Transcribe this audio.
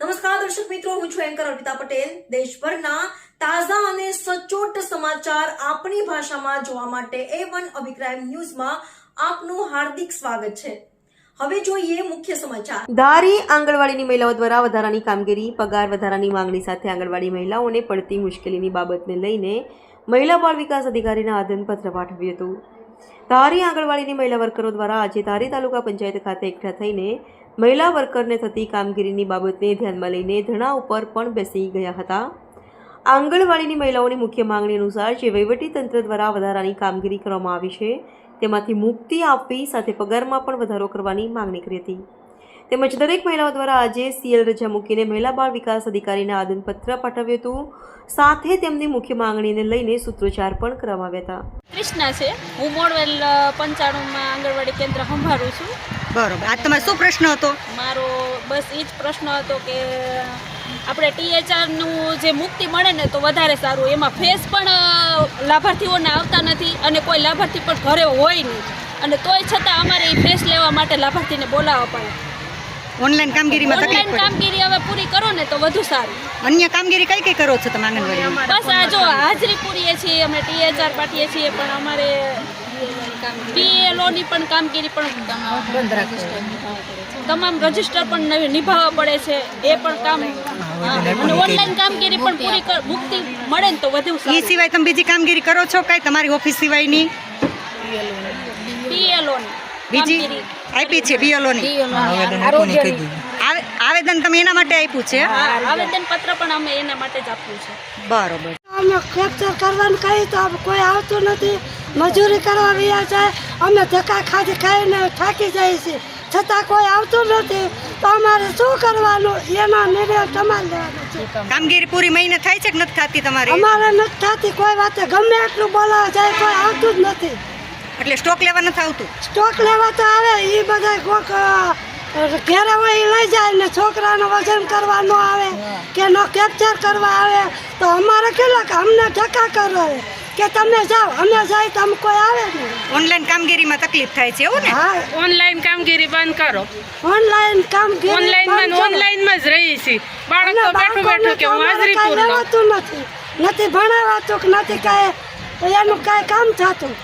નમસ્કાર દર્શક મિત્રો, હું છું એન્કર અર્પિતા પટેલ. દેશભરના તાજા અને સચોટ સમાચાર આપણી ભાષામાં જોવા માટે એ વન અભિપ્રાય ન્યૂઝમાં આપનું હાર્દિક સ્વાગત છે. હવે જોઈએ મુખ્ય સમાચાર. ધારી આંગણવાડીની મહિલાઓ દ્વારા વધારાની કામગીરી, પગાર વધારાની માંગણી સાથે આંગણવાડી મહિલાઓને પડતી મુશ્કેલીની બાબતને લઈને મહિલા બાળ વિકાસ અધિકારીના આદનપત્ર પાઠવ્યું હતું. ધારી આંગણવાડીની મહિલા વર્કરો દ્વારા આજે ધારી તાલુકા પંચાયત ખાતે એકઠા થઈને મહિલા વર્કરને થતી કામગીરીની બાબતને ધ્યાનમાં લઈને ધરણા ઉપર પણ બેસી ગયા હતા. આંગણવાડીની મહિલાઓની મુખ્ય માંગણી અનુસાર જે તંત્ર દ્વારા વધારાની કામગીરી કરવામાં આવી છે, તેમાંથી મુક્તિ આપવી સાથે પગારમાં પણ વધારો કરવાની માંગણી કરી હતી. તેમજ દરેક મહિલાઓ દ્વારા આજે સીએલ રજા મૂકીને મહિલા બાળ વિકાસ અધિકારીને આદનપત્ર પાઠવ્યું હતું. સાથે તેમની મુખ્ય માંગણીને લઈને સૂત્રોચ્ચાર પણ કરવામાં આવ્યા હતા. કૃષ્ણા છે. હું મોડવેલ પંચાણુંમાં આંગણવાડી કેન્દ્ર સંભાળું છું. બરોબર. આ તમારો શું પ્રશ્ન હતો? મારો બસ એ જ પ્રશ્ન હતો કે આપણે ટીએચઆરનું જે મુક્તિ મળે ને તો વધારે સારું. એમાં ફેસ પણ લાભાર્થીઓને આવતા નથી અને કોઈ લાભાર્થી પણ ઘરે હોય નહીં. અને તોય છતાં અમારે એ ફેસ લેવા માટે લાભાર્થીને બોલાવવા પડે. ઓનલાઈન કામગીરીમાં ઓનલાઈન કામગીરી હવે પૂરી કરો ને તો વધુ સારું. અન્ય કામગીરી કઈ કઈ કરો છો તમે આંગણવાડી બસ આ જો હાજરી પૂરીએ છીએ અમે ટીએચઆર પાઠીએ છીએ પણ અમારે પીએલઓની પણ કામગીરી પણ તમામ રજિસ્ટર પણ નવી નિભાવવા પડે છે. એ પણ કામ અને ઓનલાઈન કામગીરી પણ પૂરી મુક્તિ મળે ને તો વધુ એ સિવાય તમે બીજી કામગીરી કરો છો કાંઈ? તમારી ઓફિસ સિવાયની? પીએલઓની. બીજી? આપી છે બીએલઓની આવેદન તમે એના માટે આપ્યું છે? આવેદન પત્ર પણ અમે એના માટે જ આપ્યું છે. બરોબર. અમે ફ્રેક્ચર કરવાનું કહી તો કોઈ આવતું નથી. મજૂરી કરવા રહ્યા જાય અમે ધક્કા ખાધી ખાઈને થાકી જાય છે. છતાં કોઈ આવતું નથી. તો અમારે શું કરવાનું? એના નિર્ણય તમારે લેવાનો છે. કામગીરી પૂરી મહિને થાય છે કે નથી થતી તમારી? અમારે નથી થતી કોઈ વાતે. ગમે એટલું બોલાવા જાય કોઈ આવતું જ નથી. એટલે સ્ટોક લેવા નથી આવતું? સ્ટોક લેવા તો આવે. એ બધા કોક ઘેરે હોય એ લઈ જાય ને છોકરાનું વજન કરવાનું આવે કે નો કેપ્ચર કરવા આવે. તો અમારે કેટલાક અમને ધક્કા કરો કે તમે જાઓ અમે જાય તો કોઈ આવે નહીં. ઓનલાઈન કામગીરીમાં તકલીફ થાય છે એવું ને? હા. ઓનલાઈન કામગીરી બંધ કરો. ઓનલાઈન કામ ઓનલાઈનમાં ઓનલાઈન જ રહી છે બાળકો બેઠું બેઠું કે હું હાજરી પૂર્ણ નથી. નથી ભણાવાતું કે નથી કાંઈ એનું કાંઈ કામ થતું.